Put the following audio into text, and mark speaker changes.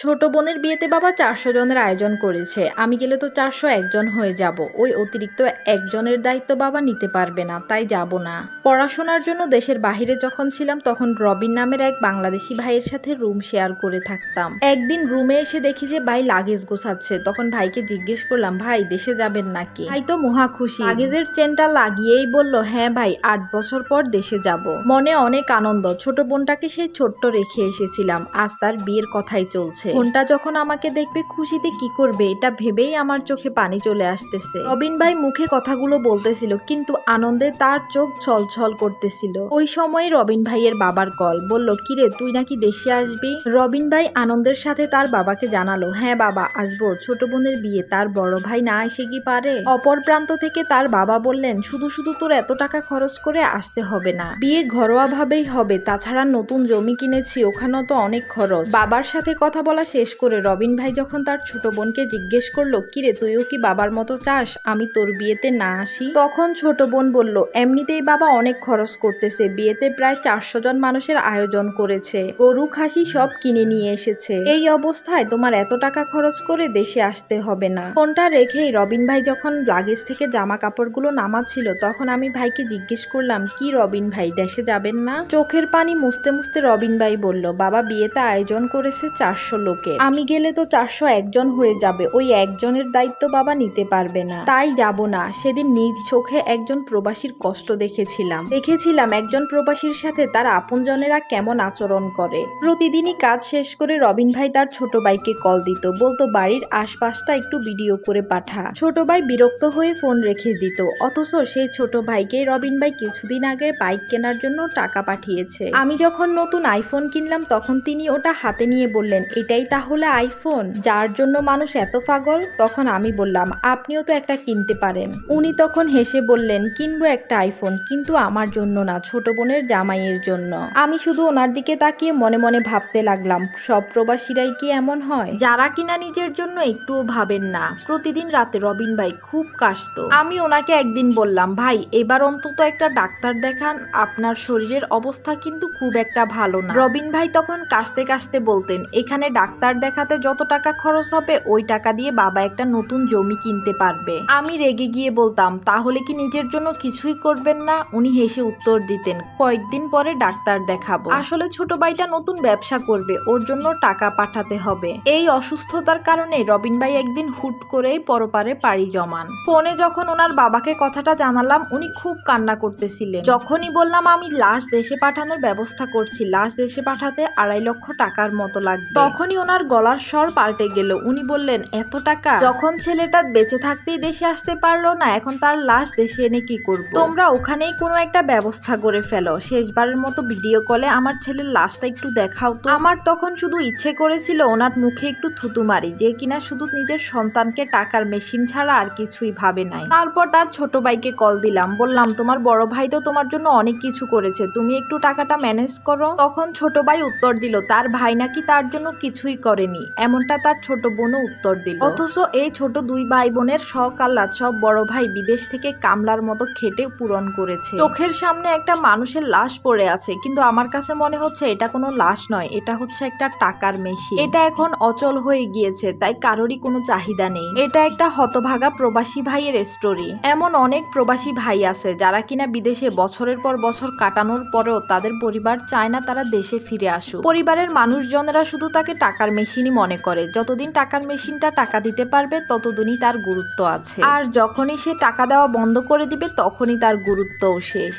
Speaker 1: ছোট বোনের বিয়েতে বাবা চারশো জনের আয়োজন করেছে। আমি গেলে তো চারশো একজন হয়ে যাব। ওই অতিরিক্ত একজনের দায়িত্ব বাবা নিতে পারবে না, তাই যাব না। পড়াশোনার জন্য দেশের বাইরে যখন ছিলাম, তখন রবিন নামের এক বাংলাদেশি ভাইয়ের সাথে রুম শেয়ার করে থাকতাম। একদিন রুমে এসে দেখি যে ভাই লাগেজ গোছাচ্ছে। তখন ভাইকে জিজ্ঞেস করলাম, ভাই, দেশে যাবেন নাকি? ভাই তো মহা খুশি। লাগেজের চেনটা লাগিয়েই বলল হ্যাঁ ভাই, আট বছর পর দেশে যাব। মনে অনেক আনন্দ। ছোট বোনটাকে সেই ছোট্ট রেখে এসেছিলাম। আজ তার বিয়ের কথাই চলছে। বোনটা যখন আমাকে দেখবে খুশিতে কি করবে, এটা ভেবেই আমার চোখে পানি চলে আসতেছে। রবিন ভাই মুখে কথাগুলো বলতেছিল, কিন্তু আনন্দে তার চোখ ছলছল করতেছিল। ওই সময় রবিন ভাইয়ের বাবার কল, বলল, কিরে, তুই নাকি দেশে আসবি? রবিন ভাই আনন্দের সাথে তার বাবাকে জানালো হ্যাঁ বাবা, আসব। ছোট বোনের বিয়ে, তার বড় ভাই না এসে কি পারে? অপর প্রান্ত থেকে তার বাবা বললেন, শুধু শুধু তোর এত টাকা খরচ করে আসতে হবে না। বিয়ে ঘরোয়া ভাবেই হবে। তাছাড়া নতুন জমি কিনেছি, ওখানেও তো অনেক খরচ। বাবার সাথে কথা বলা শেষ করে রবিন ভাই যখন তার ছোট বোনকে জিজ্ঞেস করল, কিরে, তুইও কি বাবার মতো চাস? আমি তোর বিয়েতে না আসি? তখন ছোট বোন বলল, এমনিতেই বাবা অনেক খরচ করতেছে। বিয়েতে প্রায় চারশো জন মানুষের আয়োজন করেছে। গরু, খাসি সব কিনে নিয়ে এসেছে। এই অবস্থায় তোমার এত টাকা খরচ করে দেশে আসতে হবে না। ফোনটা রেখেই রবিন ভাই যখন লাগেজ থেকে জামা কাপড়গুলো নামাচ্ছিল, তখন আমি ভাইকে জিজ্ঞেস করলাম, কি রবিন ভাই, দেশে যাবেন না? চোখের পানি মুছতে মুছতে রবিন ভাই বলল, বাবা বিয়েতে আয়োজন করেছে চারশো লোকের। আমি গেলে তো চারশো একজন হয়ে যাবে, ওই একজনের দায়িত্ব বাবা নিতে পারবে না। তাই যাব না, সেদিন নিজ চোখে একজন প্রবাসীর কষ্ট দেখেছিলাম। দেখেছিলাম একজন প্রবাসীর সাথে তার আপনজনেরা কেমন আচরণ করে। প্রতিদিনই কাজ শেষ করে রবিন ভাই তার ছোট ভাইকে কল দিত, বলতো বাড়ির আশপাশটা একটু ভিডিও করে পাঠা। ছোট ভাই বিরক্ত হয়ে ফোন রেখে দিত, অথচ সেই ছোট ভাইকে রবিন ভাই কিছুদিন আগে বাইক কেনার জন্য টাকা পাঠিয়েছে। আমি যখন নতুন আইফোন কিনলাম, তখন তিনি ওটা হাতে নিয়ে বললেন, এটাই তাহলে আইফোন, যার জন্য মানুষ এত পাগল? তখন আমি বললাম, আপনিও তো একটা কিনতে পারেন। উনি তখন হেসে বললেন, কিনবো একটা আইফোন, কিন্তু আমার জন্য না, ছোট বোনের জামাইয়ের জন্য। আমি শুধু ওনার দিকে তাকিয়ে মনে মনে ভাবতে লাগলাম, সব প্রবাসীরাই কি এমন হয়? যারা কিনা নিজের জন্য একটুও ভাবেন না। প্রতিদিন রাতে রবিন ভাই খুব কাশত। আমি ওনাকে একদিন বললাম, ভাই, এবার অন্তত একটা ডাক্তার দেখান, আপনার শরীরের অবস্থা কিন্তু খুব একটা ভালো না। রবিন ভাই তখন কাশতে কাশতে বলতেন, এখানে ডাক্তার দেখাতে যত টাকা খরচ হবে, ওই টাকা দিয়ে বাবা একটা নতুন জমি কিনতে পারবে। আমি রেগে গিয়ে বলতাম, তাহলে কি নিজের জন্য কিছুই করবেন না? উনি হেসে উত্তর দিতেন, কয়েকদিন পরে ডাক্তার দেখাবো। আসলে ছোট ভাইটা নতুন ব্যবসা করবে, ওর জন্য টাকা পাঠাতে হবে। এই অসুস্থতার কারণে রবিন ভাই একদিন হুট করেই পরপারে পাড়ি জমান। ফোনে যখন ওনার বাবাকে কথাটা জানালাম, উনি খুব কান্না করতেছিলেন। যখনই বললাম, আমি লাশ দেশে পাঠানোর ব্যবস্থা করছি, লাশ দেশে পাঠাতে আড়াই লক্ষ টাকার মতো লাগবে। তখনই ওনার গলার স্বর পাল্টে গেল। উনি বললেন, এত টাকা? যখন ছেলেটা বেঁচে থাকতেই দেশে আসতে পারল না, এখন তার লাশ দেশে এনে কি করব? তোমরা ওখানেই কোনো একটা ব্যবস্থা করে ফেলো। শেষবারের মতো ভিডিও কলে আমার ছেলের লাশটা একটু দেখাও তো। আমার তখন শুধু ইচ্ছে করেছিল ওনার মুখে একটু থুতু মারি, যে কিনা শুধু নিজের সন্তানকে টাকার মেশিন ছাড়া আর কিছুই ভাবে নাই। তারপর তার ছোট ভাইকে কল দিলাম, বললাম, তোমার বড় ভাই তো তোমার জন্য অনেক কিছু করেছে, তুমি একটু টাকাটা ম্যানেজ করো। তখন ছোট ভাই উত্তর দিল, তার ভাই নাকি তার জন্য কিছুই করেনি। এমনটা তার ছোট বোনও উত্তর দিল। অথচ এই ছোট দুই ভাই বোনের শখ, আহ্লাদ সব বড় ভাই বিদেশ থেকে কামলার মতো খেটে পূরণ করেছে। চোখের সামনে একটা মানুষের লাশ পড়ে আছে, কিন্তু আমার কাছে মনে হচ্ছে এটা কোনো লাশ নয়, এটা হচ্ছে একটা টাকার মেশিন। এটা এখন অচল হয়ে গিয়েছে, তাই কারোরই কোনো চাহিদা নেই। এটা একটা হতভাগা প্রবাসী ভাইয়ের স্টোরি এমন অনেক প্রবাসী ভাই আছে, যারা কিনা বিদেশে বছরের পর বছর কাটানোর পরেও তাদের পরিবার চায় না তারা দেশে ফিরে আসুক। পরিবারের মানুষজনেরা শুধু তাকে টাকার মেশিনই মনে করে। যতদিন টাকার মেশিনটা টাকা দিতে পারবে, ততদিনই তার গুরুত্ব আছে। আর যখনই সে টাকা দেওয়া বন্ধ করে দিবে, তখনই তার গুরুত্বও শেষ।